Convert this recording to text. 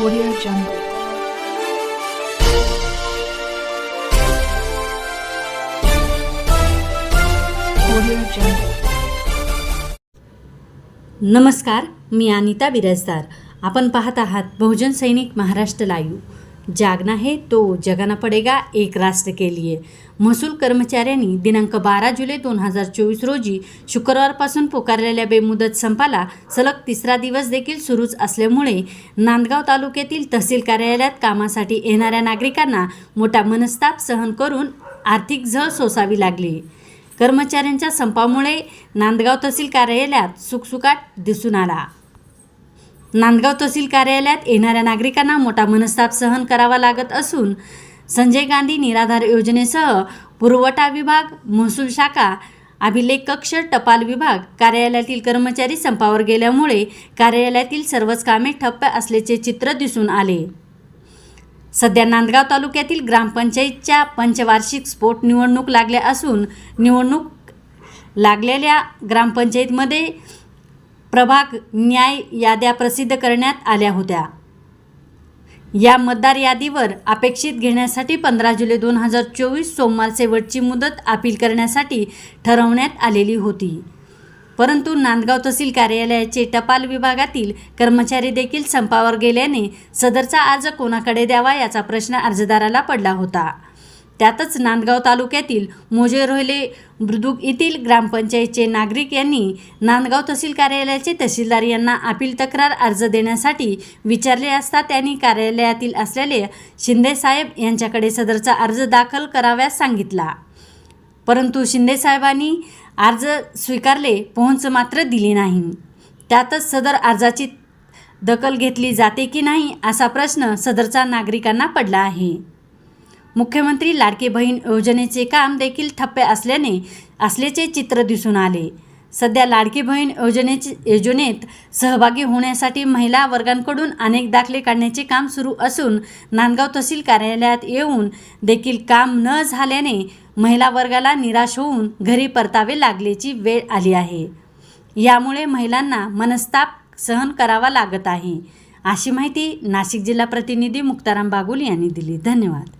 Audio Jungle. नमस्कार मी अनिता बिराजदार. आपण पाहत आहात बहुजन सैनिक महाराष्ट्र लाईव्ह. जागना है तो जगाना पडेगा एक राष्ट्र के लिए। महसूल कर्मचाऱ्यांनी दिनांक बारा जुलै दोन हजार चोवीस रोजी शुक्रवारपासून पुकारलेल्या बेमुदत संपाला सलग तिसरा दिवस देखील सुरूच असल्यामुळे नांदगाव तालुक्यातील तहसील कार्यालयात कामासाठी येणाऱ्या नागरिकांना मोठा मनस्ताप सहन करून आर्थिक झळ सोसावी लागली. कर्मचाऱ्यांच्या संपामुळे नांदगाव तहसील कार्यालयात सुकसुकाट दिसून आला. नांदगाव तहसील कार्यालयात येणाऱ्या नागरिकांना मोठा मनस्ताप सहन करावा लागत असून संजय गांधी निराधार योजनेसह पुरवठा विभाग महसूल शाखा अभिलेख कक्ष टपाल विभाग कार्यालयातील कर्मचारी संपावर गेल्यामुळे कार्यालयातील सर्वच कामे ठप्प असल्याचे चित्र दिसून आले. सध्या नांदगाव तालुक्यातील ग्रामपंचायतच्या पंचवार्षिक स्फोट निवडणूक लागल्या असून निवडणूक लागलेल्या ग्रामपंचायतमध्ये प्रभाग न्याय याद्या प्रसिद्ध करण्यात आल्या होत्या. या मतदार यादीवर अपेक्षित घेण्यासाठी पंधरा जुलै दोन हजार चोवीस सोमवार शेवटची मुदत अपील करण्यासाठी ठरवण्यात आलेली होती. परंतु नांदगाव तहसील कार्यालयाचे टपाल विभागातील कर्मचारी देखील संपावर गेल्याने सदरचा अर्ज कोणाकडे द्यावा याचा प्रश्न अर्जदाराला पडला होता. त्यातच नांदगाव तालुक्यातील मोजे रोहिले बुद्रुक येथील ग्रामपंचायतचे नागरिक यांनी नांदगाव तहसील कार्यालयाचे तहसीलदार यांना अपील तक्रार अर्ज देण्यासाठी विचारले असता त्यांनी कार्यालयातील असलेले शिंदेसाहेब यांच्याकडे सदरचा अर्ज दाखल कराव्यास सांगितला. परंतु शिंदेसाहेबांनी अर्ज स्वीकारले पोहोच मात्र दिली नाही. त्यातच सदर अर्जाची दखल घेतली जाते की नाही असा प्रश्न सदरचा नागरिकांना पडला आहे. मुख्यमंत्री लाडके बहीण योजनेचे काम देखील ठप्पे असल्याने असल्याचे चित्र दिसून आले. सध्या लाडकी बहीण योजनेचे योजनेत सहभागी होण्यासाठी महिला वर्गांकडून अनेक दाखले काढण्याचे काम सुरू असून नांदगाव तहसील कार्यालयात येऊन देखील काम न झाल्याने महिला वर्गाला निराश होऊन घरी परतावे लागल्याची वेळ आली आहे. यामुळे महिलांना मनस्ताप सहन करावा लागत आहे. अशी माहिती नाशिक जिल्हा प्रतिनिधी मुक्ताराम बागुल यांनी दिली. धन्यवाद.